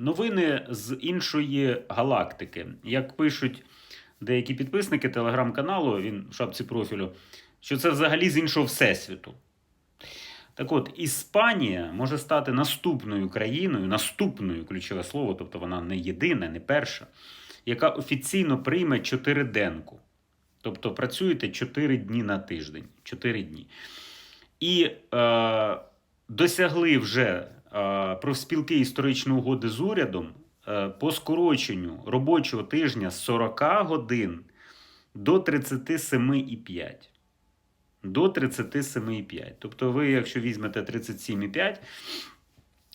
Новини з іншої галактики. Як пишуть деякі підписники телеграм-каналу, він в шапці профілю, що це взагалі з іншого всесвіту. Так от, Іспанія може стати наступною країною, наступною ключове слово, тобто вона не єдина, не перша, яка офіційно прийме чотириденку. Тобто працюєте 4 дні на тиждень. 4 дні. І е, досягли вже профспілки історичної угоди з урядом е, по скороченню робочого тижня з 40 годин до 37,5. До 37,5. Тобто, ви, якщо візьмете 37,5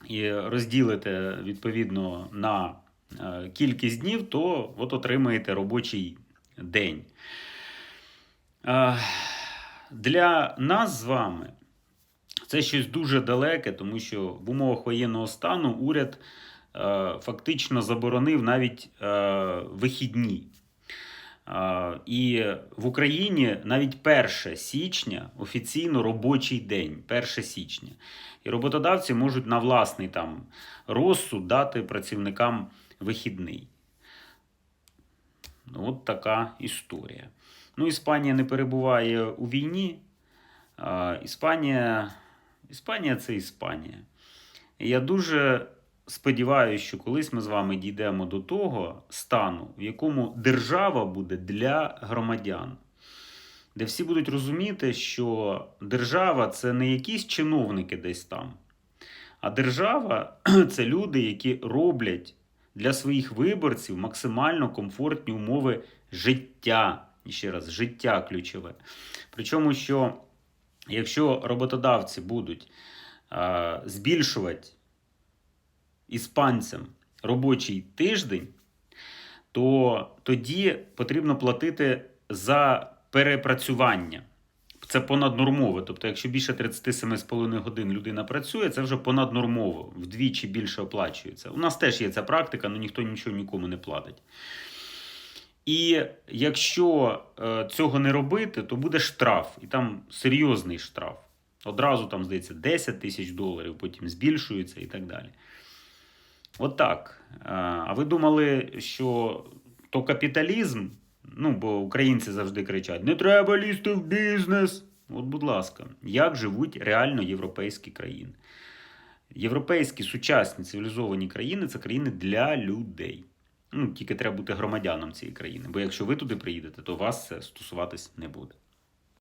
і розділите відповідно на е, кількість днів, то от отримаєте робочий день. Е, Для нас з вами це щось дуже далеке, тому що в умовах воєнного стану уряд е, фактично заборонив навіть е, вихідні. Е, І в Україні навіть 1 січня офіційно робочий день, 1 січня. І роботодавці можуть на власний там розсуд дати працівникам вихідний. Ну, От така історія. Ну, Іспанія не перебуває у війні. Іспанія, Іспанія це Іспанія. Я дуже сподіваюся, що колись ми з вами дійдемо до того стану, в якому держава буде для громадян, де всі будуть розуміти, що держава це не якісь чиновники десь там, а держава це люди, які роблять для своїх виборців максимально комфортні умови життя. І ще раз, життя ключове. Причому, що якщо роботодавці будуть а, збільшувати іспанцям робочий тиждень, то тоді потрібно платити за перепрацювання. Це понаднормове. Тобто, якщо більше 37,5 годин людина працює, це вже понаднормово, вдвічі більше оплачується. У нас теж є ця практика, але ніхто нічого нікому не платить. І якщо е, цього не робити, то буде штраф, і там серйозний штраф. Одразу там, здається, 10 тисяч доларів, потім збільшується і так далі. От так. Е, А ви думали, що то капіталізм? Ну, бо українці завжди кричать: не треба лізти в бізнес. От, будь ласка, як живуть реально європейські країни? Європейські сучасні цивілізовані країни це країни для людей. Ну, тільки треба бути громадяном цієї країни. Бо якщо ви туди приїдете, то вас це стосуватись не буде.